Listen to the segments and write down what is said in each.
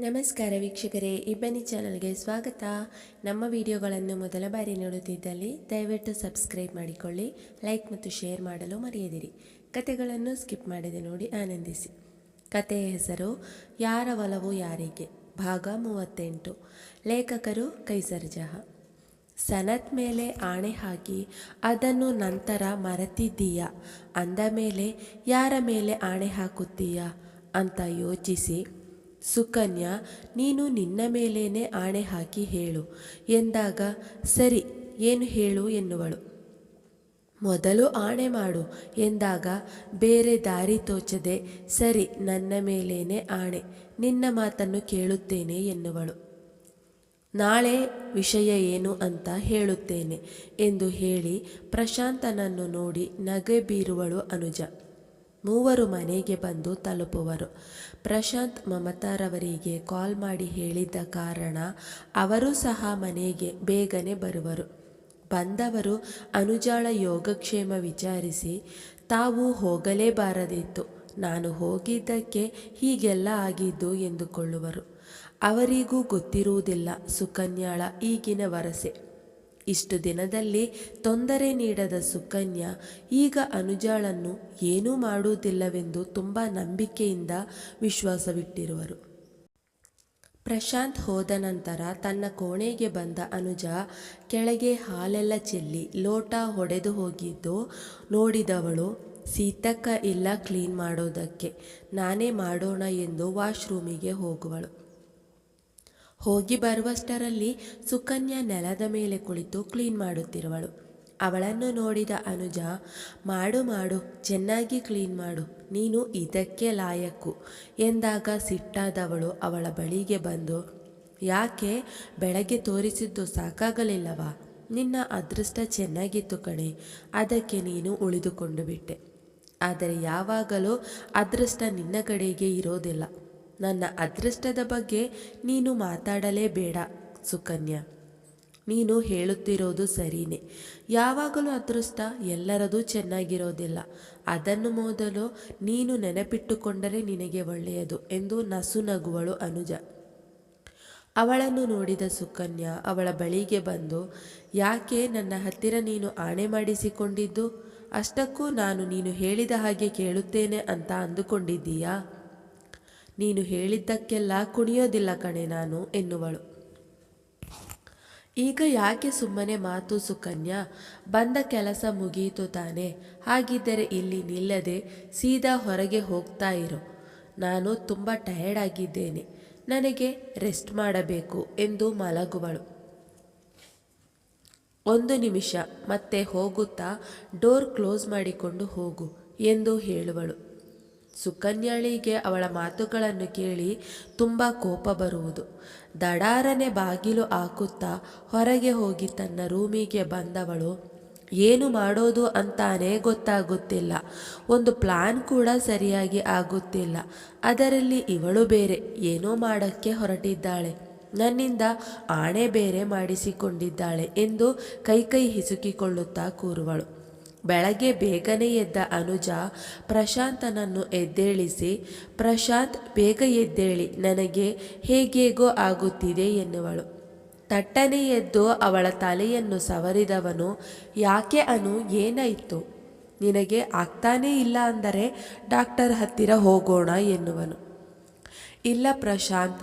ನಮಸ್ಕಾರ ವೀಕ್ಷಕರೇ ಇಬ್ಬನಿ ಚಾನಲ್ಗೆ ಸ್ವಾಗತ. ನಮ್ಮ ವಿಡಿಯೋಗಳನ್ನು ಮೊದಲ ಬಾರಿ ನೋಡುತ್ತಿದ್ದಲ್ಲಿ ದಯವಿಟ್ಟು ಸಬ್ಸ್ಕ್ರೈಬ್ ಮಾಡಿಕೊಳ್ಳಿ, ಲೈಕ್ ಮತ್ತು ಶೇರ್ ಮಾಡಲು ಮರೆಯದಿರಿ. ಕತೆಗಳನ್ನು ಸ್ಕಿಪ್ ಮಾಡದೆ ನೋಡಿ ಆನಂದಿಸಿ. ಕತೆಯ ಹೆಸರು, ಯಾರ ಒಲವು ಯಾರಿಗೆ? ಭಾಗ ಮೂವತ್ತೆಂಟು. ಲೇಖಕರು ಕೈಸರ್ ಜಹ ಸನತ್ ಮೇಲೆ ಆಣೆ ಹಾಕಿ, ಅದನ್ನು ನಂತರ ಮರೆತಿದ್ದೀಯಾ. ಅಂದ ಮೇಲೆ, ಯಾರ ಮೇಲೆ ಆಣೆ ಹಾಕುತ್ತೀಯಾ? ಅಂತ ಯೋಚಿಸಿ. ಸುಕನ್ಯಾ, ನೀನು ನಿನ್ನ ಮೇಲೇನೆ ಆಣೆ ಹಾಕಿ ಹೇಳು. ಎಂದಾಗ, ಸರಿ, ಏನು ಹೇಳು ಎನ್ನುವಳು. ಮೊದಲು ಆಣೆ ಮಾಡು. ಎಂದಾಗ, ಬೇರೆ ದಾರಿ ತೋಚದೆ, ಸರಿ, ನನ್ನ ಮೇಲೇನೆ ಆಣೆ, ನಿನ್ನ ಮಾತನ್ನು ಕೇಳುತ್ತೇನೆ ಎನ್ನುವಳು. ನಾಳೆ ವಿಷಯ ಏನು ಅಂತ ಹೇಳುತ್ತೇನೆ ಎಂದು ಹೇಳಿ ಪ್ರಶಾಂತನನ್ನು ನೋಡಿ ನಗೆ ಬೀರುವಳು ಅನುಜ. ಮೂವರು ಮನೆಗೆ ಬಂದು ತಲುಪುವರು. ಪ್ರಶಾಂತ್ ಮಮತಾರವರಿಗೆ ಕಾಲ್ ಮಾಡಿ ಹೇಳಿದ್ದ ಕಾರಣ ಅವರು ಸಹ ಮನೆಗೆ ಬೇಗನೆ ಬರುವರು. ಬಂದವರು ಅನುಜಾಳ ಯೋಗಕ್ಷೇಮ ವಿಚಾರಿಸಿ, ತಾವು ಹೋಗಲೇಬಾರದಿತ್ತು. ನಾನು ಹೋಗಿದ್ದಕ್ಕೆ ಹೀಗೆಲ್ಲ ಆಗಿದ್ದು ಎಂದುಕೊಳ್ಳುವರು. ಅವರಿಗೂ ಗೊತ್ತಿರುವುದಿಲ್ಲ ಸುಕನ್ಯಾಳ ಈಗಿನ ವರಸೆ. ಇಷ್ಟು ದಿನದಲ್ಲಿ ತೊಂದರೆ ನೀಡದ ಸುಕನ್ಯಾ ಈಗ ಅನುಜಾಳನ್ನು ಏನೂ ಮಾಡುವುದಿಲ್ಲವೆಂದು ತುಂಬ ನಂಬಿಕೆಯಿಂದ ವಿಶ್ವಾಸವಿಟ್ಟಿರುವರು. ಪ್ರಶಾಂತ್ ಹೋದ ನಂತರ ತನ್ನ ಕೋಣೆಗೆ ಬಂದ ಅನುಜ ಕೆಳಗೆ ಹಾಲೆಲ್ಲ ಚೆಲ್ಲಿ ಲೋಟ ಹೊಡೆದು ಹೋಗಿದ್ದು ನೋಡಿದವಳು, ಸೀತಕ್ಕ, ಇಲ್ಲ ಕ್ಲೀನ್ ಮಾಡೋದಕ್ಕೆ. ನಾನೇ ಮಾಡೋಣ ಎಂದು ವಾಶ್ರೂಮಿಗೆ ಹೋಗುವಳು. ಹೋಗಿ ಬರುವಷ್ಟರಲ್ಲಿ ಸುಕನ್ಯಾ ನೆಲದ ಮೇಲೆ ಕುಳಿತು ಕ್ಲೀನ್ ಮಾಡುತ್ತಿರುವಳು. ಅವಳನ್ನು ನೋಡಿದ ಅನುಜ, ಮಾಡು ಮಾಡು, ಚೆನ್ನಾಗಿ ಕ್ಲೀನ್ ಮಾಡು, ನೀನು ಇದಕ್ಕೆ ಲಾಯಕ್ಕು ಎಂದಾಗ ಸಿಟ್ಟಾದವಳು ಅವಳ ಬಳಿಗೆ ಬಂದು, ಯಾಕೆ, ಬೆಳಗ್ಗೆ ತೋರಿಸಿದ್ದು ಸಾಕಾಗಲಿಲ್ಲವಾ? ನಿನ್ನ ಅದೃಷ್ಟ ಚೆನ್ನಾಗಿತ್ತು ಕಣೆ, ಅದಕ್ಕೆ ನೀನು ಉಳಿದುಕೊಂಡು ಬಿಟ್ಟೆ. ಆದರೆ ಯಾವಾಗಲೂ ಅದೃಷ್ಟ ನಿನ್ನ ಕಡೆಗೆ ಇರೋದಿಲ್ಲ. ನನ್ನ ಅದೃಷ್ಟದ ಬಗ್ಗೆ ನೀನು ಮಾತಾಡಲೇ ಬೇಡ ಸುಕನ್ಯಾ. ನೀನು ಹೇಳುತ್ತಿರೋದು ಸರಿನೇ. ಯಾವಾಗಲೂ ಅದೃಷ್ಟ ಎಲ್ಲರದೂ ಚೆನ್ನಾಗಿರೋದಿಲ್ಲ. ಅದನ್ನು ಮೊದಲು ನೀನು ನೆನಪಿಟ್ಟುಕೊಂಡರೆ ನಿನಗೆ ಒಳ್ಳೆಯದು ಎಂದು ನಸು ನಗುವಳು ಅನುಜ. ಅವಳನ್ನು ನೋಡಿದ ಸುಕನ್ಯಾ ಅವಳ ಬಳಿಗೆ ಬಂದು, ಯಾಕೆ ನನ್ನ ಹತ್ತಿರ ನೀನು ಆಣೆ ಮಾಡಿಸಿಕೊಂಡಿದ್ದು? ಅಷ್ಟಕ್ಕೂ ನಾನು ನೀನು ಹೇಳಿದ ಹಾಗೆ ಕೇಳುತ್ತೇನೆ ಅಂತ ಅಂದುಕೊಂಡಿದ್ದೀಯಾ? ನೀನು ಹೇಳಿದ್ದಕ್ಕೆಲ್ಲ ಕುಣಿಯೋದಿಲ್ಲ ಕಣೆ ನಾನು ಎನ್ನುವಳು. ಈಗ ಯಾಕೆ ಸುಮ್ಮನೆ ಮಾತು ಸುಕನ್ಯಾ? ಬಂದ ಕೆಲಸ ಮುಗಿಯಿತು ತಾನೆ. ಹಾಗಿದ್ದರೆ ಇಲ್ಲಿ ನಿಲ್ಲದೆ ಸೀದಾ ಹೊರಗೆ ಹೋಗ್ತಾ ಇರು. ನಾನು ತುಂಬ ಟಯರ್ಡ್ ಆಗಿದ್ದೇನೆ. ನನಗೆ ರೆಸ್ಟ್ ಮಾಡಬೇಕು ಎಂದು ಮಲಗುವಳು. ಒಂದು ನಿಮಿಷ, ಮತ್ತೆ ಹೋಗುತ್ತಾ ಡೋರ್ ಕ್ಲೋಸ್ ಮಾಡಿಕೊಂಡು ಹೋಗು ಎಂದು ಹೇಳುವಳು. ಸುಕನ್ಯಾಳಿಗೆ ಅವಳ ಮಾತುಗಳನ್ನು ಕೇಳಿ ತುಂಬ ಕೋಪ ಬರುವುದು. ದಡಾರನೆ ಬಾಗಿಲು ಹಾಕುತ್ತಾ ಹೊರಗೆ ಹೋಗಿ ತನ್ನ ರೂಮಿಗೆ ಬಂದವಳು, ಏನು ಮಾಡೋದು ಅಂತಾನೇ ಗೊತ್ತಾಗುತ್ತಿಲ್ಲ. ಒಂದು ಪ್ಲಾನ್ ಕೂಡ ಸರಿಯಾಗಿ ಆಗುತ್ತಿಲ್ಲ. ಅದರಲ್ಲಿ ಇವಳು ಬೇರೆ, ಏನೋ ಮಾಡೋಕ್ಕೆ ಹೊರಟಿದ್ದಾಳೆ. ನನ್ನಿಂದ ಆಣೆ ಬೇರೆ ಮಾಡಿಸಿಕೊಂಡಿದ್ದಾಳೆ ಎಂದು ಕೈಕೈ ಹಿಸುಕಿಕೊಳ್ಳುತ್ತಾ ಕೂರುವಳು. ಬೆಳಗ್ಗೆ ಬೇಗನೆ ಎದ್ದ ಅನುಜ ಪ್ರಶಾಂತನನ್ನು ಎದ್ದೇಳಿಸಿ, ಪ್ರಶಾಂತ್, ಬೇಗ ಎದ್ದೇಳಿ, ನನಗೆ ಹೇಗೇಗೋ ಆಗುತ್ತಿದೆ ಎನ್ನುವಳು. ತಟ್ಟನೆ ಎದ್ದು ಅವಳ ತಲೆಯನ್ನು ಸವರಿದವನು, ಯಾಕೆ ಅನು, ಏನಾಯಿತು? ನಿನಗೆ ಆಗ್ತಾನೇ ಇಲ್ಲ ಅಂದರೆ ಡಾಕ್ಟರ್ ಹತ್ತಿರ ಹೋಗೋಣ ಎನ್ನುವನು. ಇಲ್ಲ ಪ್ರಶಾಂತ್,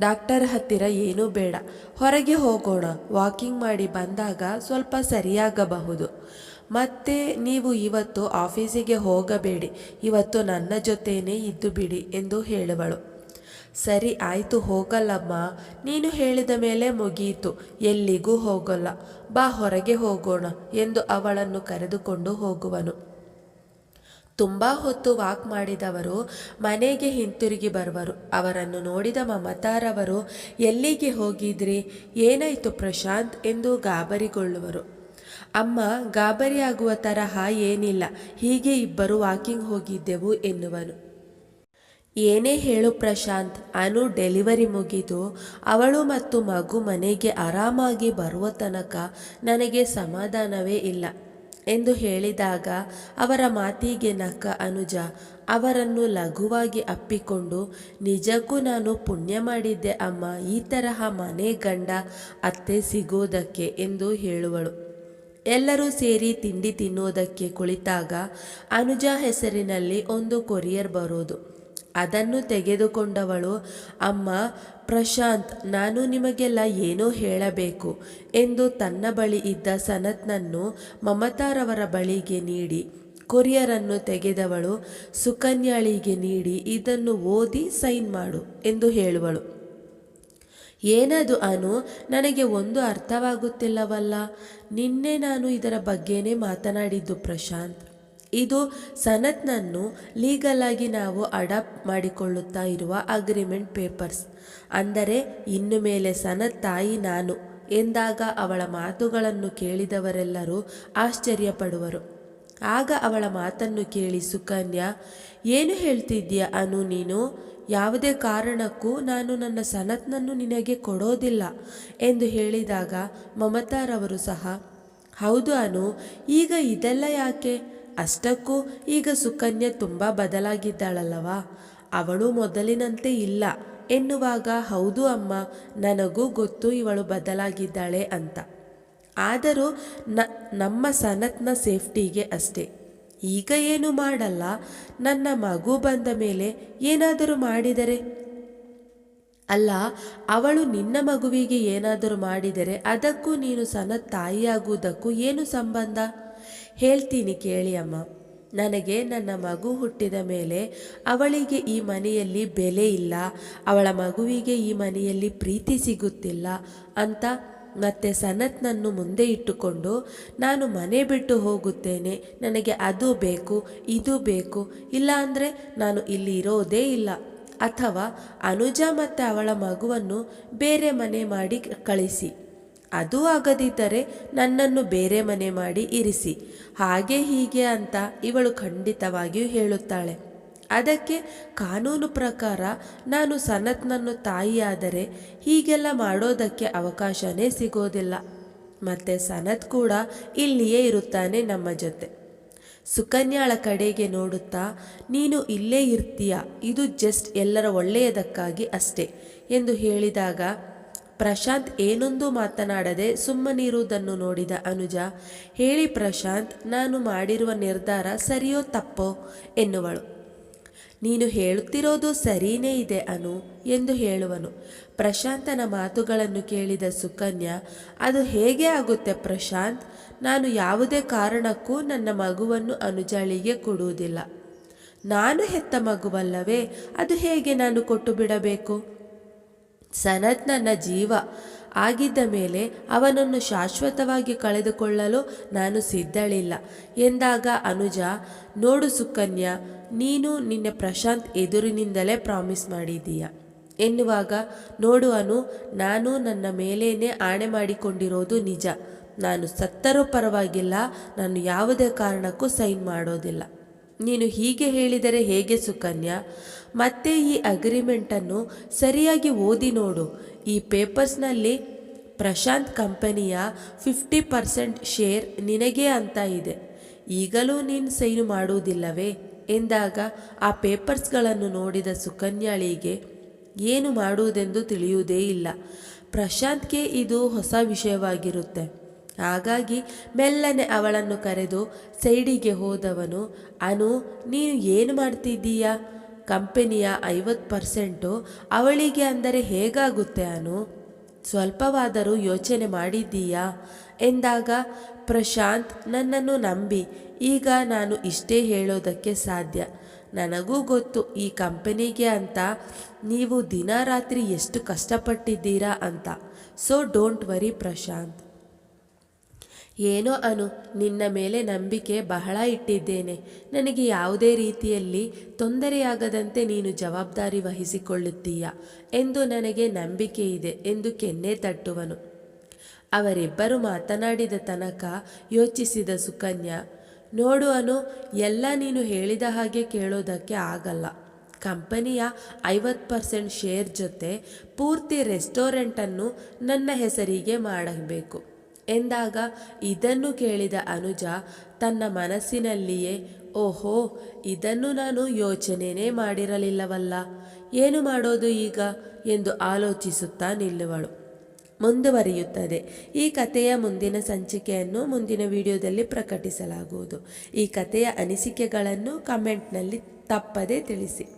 ಡಾಕ್ಟರ್ ಹತ್ತಿರ ಏನೂ ಬೇಡ, ಹೊರಗೆ ಹೋಗೋಣ, ವಾಕಿಂಗ್ ಮಾಡಿ ಬಂದಾಗ ಸ್ವಲ್ಪ ಸರಿಯಾಗಬಹುದು. ಮತ್ತೆ ನೀವು ಇವತ್ತು ಆಫೀಸಿಗೆ ಹೋಗಬೇಡಿ. ಇವತ್ತು ನನ್ನ ಜೊತೆಯೇ ಇದ್ದು ಬಿಡಿ ಎಂದು ಹೇಳುವಳು. ಸರಿ, ಆಯಿತು, ಹೋಗಲ್ಲಮ್ಮ. ನೀನು ಹೇಳಿದ ಮೇಲೆ ಮುಗಿಯಿತು ಎಲ್ಲಿಗೂ ಹೋಗಲ್ಲ. ಬಾ, ಹೊರಗೆ ಹೋಗೋಣ ಎಂದು ಅವಳನ್ನು ಕರೆದುಕೊಂಡು ಹೋಗುವನು. ತುಂಬ ಹೊತ್ತು ವಾಕ್ ಮಾಡಿದವರು ಮನೆಗೆ ಹಿಂತಿರುಗಿ ಬರುವರು. ಅವರನ್ನು ನೋಡಿದ ಮಮತಾರವರು ಎಲ್ಲಿಗೆ ಹೋಗಿದ್ರಿ? ಏನಾಯಿತು ಪ್ರಶಾಂತ್? ಎಂದು ಗಾಬರಿಗೊಳ್ಳುವರು. ಅಮ್ಮ, ಗಾಬರಿಯಾಗುವ ತರಹ ಏನಿಲ್ಲ, ಹೀಗೆ ಇಬ್ಬರು ವಾಕಿಂಗ್ ಹೋಗಿದ್ದೆವು ಎನ್ನುವನು. ಏನೇ ಹೇಳು ಪ್ರಶಾಂತ್, ಅನು ಡೆಲಿವರಿ ಮುಗಿದು ಅವಳು ಮತ್ತು ಮಗು ಮನೆಗೆ ಆರಾಮಾಗಿ ಬರುವ ತನಕ ನನಗೆ ಸಮಾಧಾನವೇ ಇಲ್ಲ ಎಂದು ಹೇಳಿದಾಗ ಅವರ ಮಾತಿಗೆ ನಕ್ಕ ಅನುಜ ಅವರನ್ನು ಲಘುವಾಗಿ ಅಪ್ಪಿಕೊಂಡು, ನಿಜಕ್ಕೂ ನಾನು ಪುಣ್ಯ ಮಾಡಿದ್ದೆ ಅಮ್ಮ, ಈ ತರಹ ಮನೆ ಗಂಡ ಅತ್ತೆ ಸಿಗೋದಕ್ಕೆ ಎಂದು ಹೇಳುವಳು. ಎಲ್ಲರೂ ಸೇರಿ ತಿಂಡಿ ತಿನ್ನೋದಕ್ಕೆ ಕುಳಿತಾಗ ಅನುಜ ಹೆಸರಿನಲ್ಲಿ ಒಂದು ಕೊರಿಯರ್ ಬರೋದು. ಅದನ್ನು ತೆಗೆದುಕೊಂಡವಳು, ಅಮ್ಮ, ಪ್ರಶಾಂತ್, ನಾನು ನಿಮಗೆಲ್ಲ ಏನೋ ಹೇಳಬೇಕು ಎಂದು ತನ್ನ ಬಳಿ ಇದ್ದ ಸನತ್ನನ್ನು ಮಮತಾರವರ ಬಳಿಗೆ ನೀಡಿ, ಕೊರಿಯರನ್ನು ತೆಗೆದವಳು, ಸುಕನ್ಯಾಳಿಗೆ ನೀಡಿ, ಇದನ್ನು ಓದಿ ಸೈನ್ ಮಾಡು ಎಂದು ಹೇಳುವಳು. ಏನದು ಅನು? ನನಗೆ ಒಂದು ಅರ್ಥವಾಗುತ್ತಿಲ್ಲವಲ್ಲ. ನಿನ್ನೆ ನಾನು ಇದರ ಬಗ್ಗೆನೇ ಮಾತನಾಡಿದ್ದು ಪ್ರಶಾಂತ್. ಇದು ಸನತ್ನನ್ನು ಲೀಗಲ್ ಆಗಿ ನಾವು ಅಡಾಪ್ಟ್ ಮಾಡಿಕೊಳ್ಳುತ್ತಾ ಇರುವ ಅಗ್ರಿಮೆಂಟ್ ಪೇಪರ್ಸ್. ಅಂದರೆ ಇನ್ನು ಮೇಲೆ ಸನತ್ ತಾಯಿ ನಾನು ಎಂದಾಗ ಅವಳ ಮಾತುಗಳನ್ನು ಕೇಳಿದವರೆಲ್ಲರೂ ಆಶ್ಚರ್ಯಪಡುವರು. ಆಗ ಅವಳ ಮಾತನ್ನು ಕೇಳಿ ಸುಕನ್ಯಾ, ಏನು ಹೇಳ್ತಿದ್ದೀಯ ಅನು ನೀನು? ಯಾವುದೇ ಕಾರಣಕ್ಕೂ ನಾನು ನನ್ನ ಸನತ್ನನ್ನು ನಿನಗೆ ಕೊಡೋದಿಲ್ಲ ಎಂದು ಹೇಳಿದಾಗ ಮಮತಾರವರು ಸಹ, ಹೌದು ಅನು, ಈಗ ಇದೆಲ್ಲ ಯಾಕೆ? ಅಷ್ಟಕ್ಕೂ ಈಗ ಸುಕನ್ಯಾ ತುಂಬ ಬದಲಾಗಿದ್ದಾಳಲ್ಲವಾ? ಅವಳು ಮೊದಲಿನಂತೆ ಇಲ್ಲ ಎನ್ನುವಾಗ, ಹೌದು ಅಮ್ಮ, ನನಗೂ ಗೊತ್ತು ಇವಳು ಬದಲಾಗಿದ್ದಾಳೆ ಅಂತ. ಆದರೂ ನ, ನಮ್ಮ ಸನತ್ನ ಸೇಫ್ಟಿಗೆ ಅಷ್ಟೇ. ಈಗ ಏನು ಮಾಡಲ್ಲ, ನನ್ನ ಮಗು ಬಂದ ಮೇಲೆ ಏನಾದರೂ ಮಾಡಿದರೆ? ಅಲ್ಲ, ಅವಳು ನಿನ್ನ ಮಗುವಿಗೆ ಏನಾದರೂ ಮಾಡಿದರೆ ಅದಕ್ಕೂ ನೀನು ಸನತ್ ತಾಯಿಯಾಗುವುದಕ್ಕೂ ಏನು ಸಂಬಂಧ? ಹೇಳ್ತೀನಿ ಕೇಳಿ ಅಮ್ಮ. ನನಗೆ ನನ್ನ ಮಗು ಹುಟ್ಟಿದ ಮೇಲೆ ಅವಳಿಗೆ ಈ ಮನೆಯಲ್ಲಿ ಬೆಲೆ ಇಲ್ಲ, ಅವಳ ಮಗುವಿಗೆ ಈ ಮನೆಯಲ್ಲಿ ಪ್ರೀತಿ ಸಿಗುತ್ತಿಲ್ಲ ಅಂತ ಮತ್ತೆ ಸನತ್ನನ್ನು ಮುಂದೆ ಇಟ್ಟುಕೊಂಡು, ನಾನು ಮನೆ ಬಿಟ್ಟು ಹೋಗುತ್ತೇನೆ. ನನಗೆ ಅದು ಬೇಕು, ಇದು ಬೇಕು. ಇಲ್ಲ ಅಂದರೆ ನಾನು ಇಲ್ಲಿ ಇರೋದೇ ಇಲ್ಲ. ಅಥವಾ ಅನುಜ ಮತ್ತು ಅವಳ ಮಗುವನ್ನು ಬೇರೆ ಮನೆ ಮಾಡಿ ಕಳಿಸಿ. ಅದು ಆಗದಿದ್ದರೆ ನನ್ನನ್ನು ಬೇರೆ ಮನೆ ಮಾಡಿ ಇರಿಸಿ. ಹಾಗೆ ಹೀಗೆ ಅಂತ ಇವಳು ಖಂಡಿತವಾಗಿಯೂ ಹೇಳುತ್ತಾಳೆ. ಅದಕ್ಕೆ ಕಾನೂನು ಪ್ರಕಾರ ನಾನು ಸನತ್ನನ್ನು ತಾಯಿಯಾದರೆ ಹೀಗೆಲ್ಲ ಮಾಡೋದಕ್ಕೆ ಅವಕಾಶನೇ ಸಿಗೋದಿಲ್ಲ. ಮತ್ತು ಸನತ್ ಕೂಡ ಇಲ್ಲಿಯೇ ಇರುತ್ತಾನೆ ನಮ್ಮ ಜೊತೆ. ಸುಕನ್ಯಾಳ ಕಡೆಗೆ ನೋಡುತ್ತಾ, ನೀನು ಇಲ್ಲೇ ಇರ್ತೀಯ, ಇದು ಜಸ್ಟ್ ಎಲ್ಲರ ಒಳ್ಳೆಯದಕ್ಕಾಗಿ ಅಷ್ಟೇ ಎಂದು ಹೇಳಿದಾಗ, ಪ್ರಶಾಂತ್ ಏನೊಂದು ಮಾತನಾಡದೆ ಸುಮ್ಮನಿರುವುದನ್ನು ನೋಡಿದ ಅನುಜ, ಹೇಳಿ ಪ್ರಶಾಂತ್, ನಾನು ಮಾಡಿರುವ ನಿರ್ಧಾರ ಸರಿಯೋ ತಪ್ಪೋ ಎನ್ನುವಳು. ನೀನು ಹೇಳುತ್ತಿರೋದು ಸರಿಯೇ ಇದೆ ಅನು ಎಂದು ಹೇಳುವನು. ಪ್ರಶಾಂತನ ಮಾತುಗಳನ್ನು ಕೇಳಿದ ಸುಕನ್ಯಾ, ಅದು ಹೇಗೆ ಆಗುತ್ತೆ ಪ್ರಶಾಂತ್? ನಾನು ಯಾವುದೇ ಕಾರಣಕ್ಕೂ ನನ್ನ ಮಗುವನ್ನು ಅನುಜಾಳಿಗೆ ಕೊಡುವುದಿಲ್ಲ. ನಾನು ಹೆತ್ತ ಮಗುವಲ್ಲವೇ, ಅದು ಹೇಗೆ ನಾನು ಕೊಟ್ಟು ಬಿಡಬೇಕು? ಸನತ್ ನನ್ನ ಜೀವ. ಆಗಿದ್ದ ಮೇಲೆ ಅವನನ್ನು ಶಾಶ್ವತವಾಗಿ ಕಳೆದುಕೊಳ್ಳಲು ನಾನು ಸಿದ್ಧಳಿಲ್ಲ. ಎಂದಾಗ ಅನುಜ, ನೋಡು ಸುಕನ್ಯಾ, ನೀನು ನಿನ್ನೆ ಪ್ರಶಾಂತ್ ಎದುರಿನಿಂದಲೇ ಪ್ರಾಮಿಸ್ ಮಾಡಿದ್ದೀಯ. ಎನ್ನುವಾಗ, ನೋಡು ಅನು, ನಾನು ನನ್ನ ಮೇಲೇನೆ ಆಣೆ ಮಾಡಿಕೊಂಡಿರೋದು ನಿಜ. ನಾನು ಸತ್ತರೂ ಪರವಾಗಿಲ್ಲ, ನಾನು ಯಾವುದೇ ಕಾರಣಕ್ಕೂ ಸೈನ್ ಮಾಡೋದಿಲ್ಲ. ನೀನು ಹೀಗೆ ಹೇಳಿದರೆ ಹೇಗೆ ಸುಕನ್ಯಾ? ಮತ್ತೆ ಈ ಅಗ್ರಿಮೆಂಟನ್ನು ಸರಿಯಾಗಿ ಓದಿ ನೋಡು. ಈ ಪೇಪರ್ಸ್ನಲ್ಲಿ ಪ್ರಶಾಂತ್ ಕಂಪನಿಯ ಫಿಫ್ಟಿ ಪರ್ಸೆಂಟ್ ಶೇರ್ ನಿನಗೆ ಅಂತ ಇದೆ. ಈಗಲೂ ನೀನು ಸೈನು ಮಾಡುವುದಿಲ್ಲವೇ? ಎಂದಾಗ ಆ ಪೇಪರ್ಸ್ಗಳನ್ನು ನೋಡಿದ ಸುಕನ್ಯಾಳಿಗೆ ಏನು ಮಾಡುವುದೆಂದು ತಿಳಿಯುವುದೇ ಇಲ್ಲ. ಪ್ರಶಾಂತ್ಗೆ ಇದು ಹೊಸ ವಿಷಯವಾಗಿರುತ್ತೆ. ಹಾಗಾಗಿ ಮೆಲ್ಲನೆ ಅವಳನ್ನು ಕರೆದು ಸೈಡಿಗೆ ಹೋದವನು, ಅನು, ನೀನು ಏನು ಮಾಡ್ತಿದ್ದೀಯಾ? ಕಂಪೆನಿಯ ಐವತ್ತು ಪರ್ಸೆಂಟು ಅವಳಿಗೆ ಅಂದರೆ ಹೇಗಾಗುತ್ತೆ ಅನು? ಸ್ವಲ್ಪವಾದರೂ ಯೋಚನೆ ಮಾಡಿದ್ದೀಯಾ? ಎಂದಾಗ, ಪ್ರಶಾಂತ್, ನನ್ನನ್ನು ನಂಬಿ. ಈಗ ನಾನು ಇಷ್ಟೇ ಹೇಳೋದಕ್ಕೆ ಸಾಧ್ಯ. ನನಗೂ ಗೊತ್ತು, ಈ ಕಂಪನಿಗೆ ಅಂತ. ನೀವು ದಿನ ರಾತ್ರಿ ಎಷ್ಟು ಕಷ್ಟಪಟ್ಟಿದ್ದೀರಾ ಅಂತ. So don't worry Prashanth. ಏನೋ ಅನು, ನಿನ್ನ ಮೇಲೆ ನಂಬಿಕೆ ಬಹಳ ಇಟ್ಟಿದ್ದೇನೆ. ನನಗೆ ಯಾವುದೇ ರೀತಿಯಲ್ಲಿ ತೊಂದರೆಯಾಗದಂತೆ ನೀನು ಜವಾಬ್ದಾರಿ ವಹಿಸಿಕೊಳ್ಳುತ್ತೀಯ ಎಂದು ನನಗೆ ನಂಬಿಕೆ ಇದೆ ಎಂದು ಕೆನ್ನೆ ತಟ್ಟುವನು. ಅವರಿಬ್ಬರು ಮಾತನಾಡಿದ ತನಕ ಯೋಚಿಸಿದ ಸುಕನ್ಯಾ, ನೋಡು ಅನು, ಎಲ್ಲ ನೀನು ಹೇಳಿದ ಹಾಗೆ ಕೇಳೋದಕ್ಕೆ ಆಗಲ್ಲ. ಕಂಪನಿಯ ಐವತ್ತು ಪರ್ಸೆಂಟ್ ಶೇರ್ ಜೊತೆ ಪೂರ್ತಿ ರೆಸ್ಟೋರೆಂಟನ್ನು ನನ್ನ ಹೆಸರಿಗೆ ಮಾಡಬೇಕು. ಎಂದಾಗ ಇದನ್ನು ಕೇಳಿದ ಅನುಜ ತನ್ನ ಮನಸ್ಸಿನಲ್ಲಿಯೇ, ಓಹೋ, ಇದನ್ನು ನಾನು ಯೋಚನೆನೇ ಮಾಡಿರಲಿಲ್ಲವಲ್ಲ. ಏನು ಮಾಡೋದು ಈಗ? ಎಂದು ಆಲೋಚಿಸುತ್ತಾ ನಿಲ್ಲುವಳು. ಮುಂದುವರಿಯುತ್ತದೆ. ಈ ಕಥೆಯ ಮುಂದಿನ ಸಂಚಿಕೆಯನ್ನು ಮುಂದಿನ ವಿಡಿಯೋದಲ್ಲಿ ಪ್ರಕಟಿಸಲಾಗುವುದು. ಈ ಕಥೆಯ ಅನಿಸಿಕೆಗಳನ್ನು ಕಮೆಂಟ್ನಲ್ಲಿ ತಪ್ಪದೇ ತಿಳಿಸಿ.